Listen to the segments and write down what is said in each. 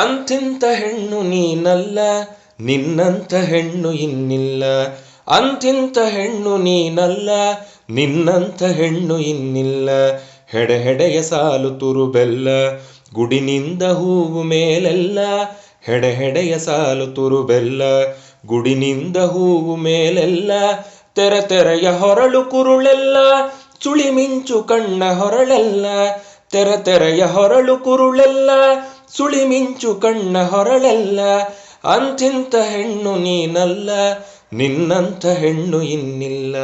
ಅಂತಿಂತ ಹೆಣ್ಣು ನೀನಲ್ಲ, ನಿನ್ನಂತ ಹೆಣ್ಣು ಇನ್ನಿಲ್ಲ. ಅಂತಿಂತ ಹೆಣ್ಣು ನೀನಲ್ಲ, ನಿನ್ನಂತ ಹೆಣ್ಣು ಇನ್ನಿಲ್ಲ. ಹೆಡೆ ಹೆಡೆಯ ಸಾಲು ತುರುಬೆಲ್ಲ, ಗುಡಿನಿಂದ ಹೂವು ಮೇಲೆಲ್ಲ. ಹೆಡೆ ಹೆಡೆಯ ಸಾಲು ತುರುಬೆಲ್ಲ, ಗುಡಿನಿಂದ ಹೂವು ಮೇಲೆಲ್ಲ. ತೆರೆ ತೆರೆಯ ಹೊರಳು ಕುರುಳೆಲ್ಲ, ಸುಳಿ ಮಿಂಚು ಕಣ್ಣ ಹೊರಳೆಲ್ಲ. ತೆರೆ ತೆರೆಯ ಹೊರಳು ಕುರುಳೆಲ್ಲ ಸುಳಿ ಮಿಂಚು ಕಣ್ಣ ಹೊರಳೆಲ್ಲ, ಅಂತಿಂತ ಹೆಣ್ಣು ನೀನಲ್ಲ, ನಿನ್ನಂತ ಹೆಣ್ಣು ಇನ್ನಿಲ್ಲ.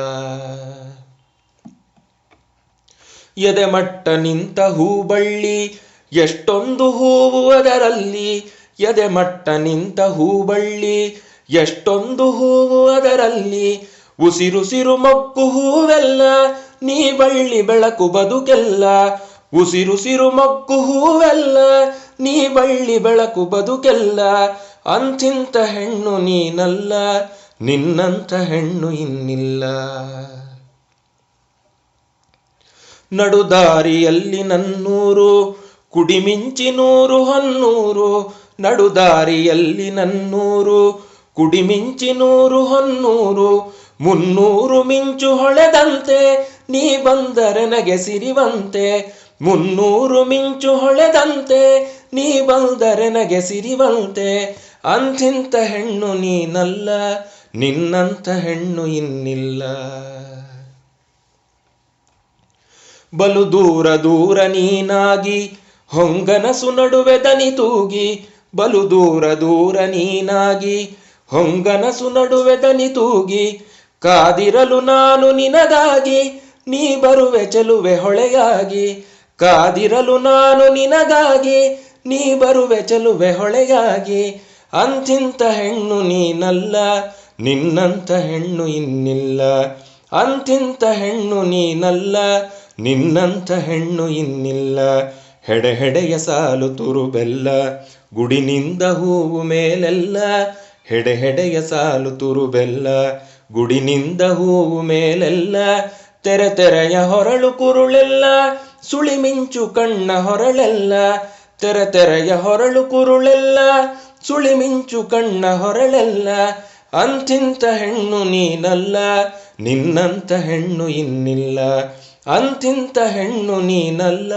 ಎದೆ ಮಟ್ಟ ನಿಂತ ಹೂಬಳ್ಳಿ ಎಷ್ಟೊಂದು ಹೂವು ಅದರಲ್ಲಿ. ಎದೆ ಮಟ್ಟ ನಿಂತ ಹೂಬಳ್ಳಿ ಎಷ್ಟೊಂದು ಹೂವು ಅದರಲ್ಲಿ. ಉಸಿರುಸಿರು ಮೊಗ್ಗು ಹೂವೆಲ್ಲ, ನೀ ಬಳ್ಳಿ ಬೆಳಕು ಬದುಕೆಲ್ಲ. ಉಸಿರುಸಿರು ಮೊಗ್ಗು ಹೂವೆಲ್ಲ ನೀ ಬಳ್ಳಿ ಬೆಳಕು ಬದುಕೆಲ್ಲ, ಅಂತಿಂತ ಹೆಣ್ಣು ನೀನಲ್ಲ, ನಿನ್ನಂತ ಹೆಣ್ಣು ಇನ್ನಿಲ್ಲ. ನಡುದಾರಿಯಲ್ಲಿ ನನ್ನೂರು, ಕುಡಿಮಿಂಚಿ ನೂರು ಹೊನ್ನೂರು. ನಡುದಾರಿಯಲ್ಲಿ ನನ್ನೂರು, ಕುಡಿಮಿಂಚಿ ನೂರು ಹೊನ್ನೂರು. ಮುನ್ನೂರು ಮಿಂಚು ಹೊಳೆದಂತೆ, ನೀ ಬಂದರೆ ನಗೆ ಸಿರಿವಂತೆ. ಮುನ್ನೂರು ಮಿಂಚು ಹೊಳೆದಂತೆ ನೀ ಬಂದರೆ ನಗೆ ಸಿರಿವಂತೆ. ಅಂತಿಂತ ಹೆಣ್ಣು ನೀನಲ್ಲ, ನಿನ್ನಂತ ಹೆಣ್ಣು ಇನ್ನಿಲ್ಲ. ಬಲು ದೂರ ದೂರ ನೀನಾಗಿ, ಹೊಂಗನಸು ನಡುವೆ ದನಿ ತೂಗಿ. ಬಲು ದೂರ ದೂರ ನೀನಾಗಿ, ಹೊಂಗನಸು ನಡುವೆ ದನಿ ತೂಗಿ. ಕಾದಿರಲು ನಾನು ನಿನಗಾಗಿ, ನೀ ಬರುವೆ ಚೆಲುವೆ ಹೊಳೆಯಾಗಿ. ಕಾದಿರಲು ನಾನು ನಿನಗಾಗಿ ನೀ ಬರುವೆ ಚೆಲುವೆ ಹೊಳೆಗಾಗಿ, ಅಂತಿಂತ ಹೆಣ್ಣು ನೀನಲ್ಲ, ನಿನ್ನಂತ ಹೆಣ್ಣು ಇನ್ನಿಲ್ಲ. ಅಂತಿಂತ ಹೆಣ್ಣು ನೀನಲ್ಲ, ನಿನ್ನಂತ ಹೆಣ್ಣು ಇನ್ನಿಲ್ಲ. ಹೆಡೆ ಹೆಡೆಯ ಸಾಲು ತುರುಬೆಲ್ಲ, ಗುಡಿನಿಂದ ಹೂವು ಮೇಲೆಲ್ಲ. ಹೆಡೆ ಹೆಡೆಯ ಸಾಲು ತುರುಬೆಲ್ಲ, ಗುಡಿನಿಂದ ಹೂವು ಮೇಲೆಲ್ಲ. ತೆರೆ ತೆರೆಯ ಹೊರಳು ಕುರುಳೆಲ್ಲ, ಸುಳಿ ಮಿಂಚು ಕಣ್ಣ ಹೊರಳೆಲ್ಲ. ತೆರೆ ತೆರೆಯ ಹೊರಳು ಕುರುಳೆಲ್ಲ, ಸುಳಿ ಮಿಂಚು ಕಣ್ಣ ಹೊರಳೆಲ್ಲ, ಅಂತಿಂತ ಹೆಣ್ಣು ನೀನಲ್ಲ, ನಿನ್ನಂತ ಹೆಣ್ಣು ಇನ್ನಿಲ್ಲ, ಅಂತಿಂತ ಹೆಣ್ಣು ನೀನಲ್ಲ.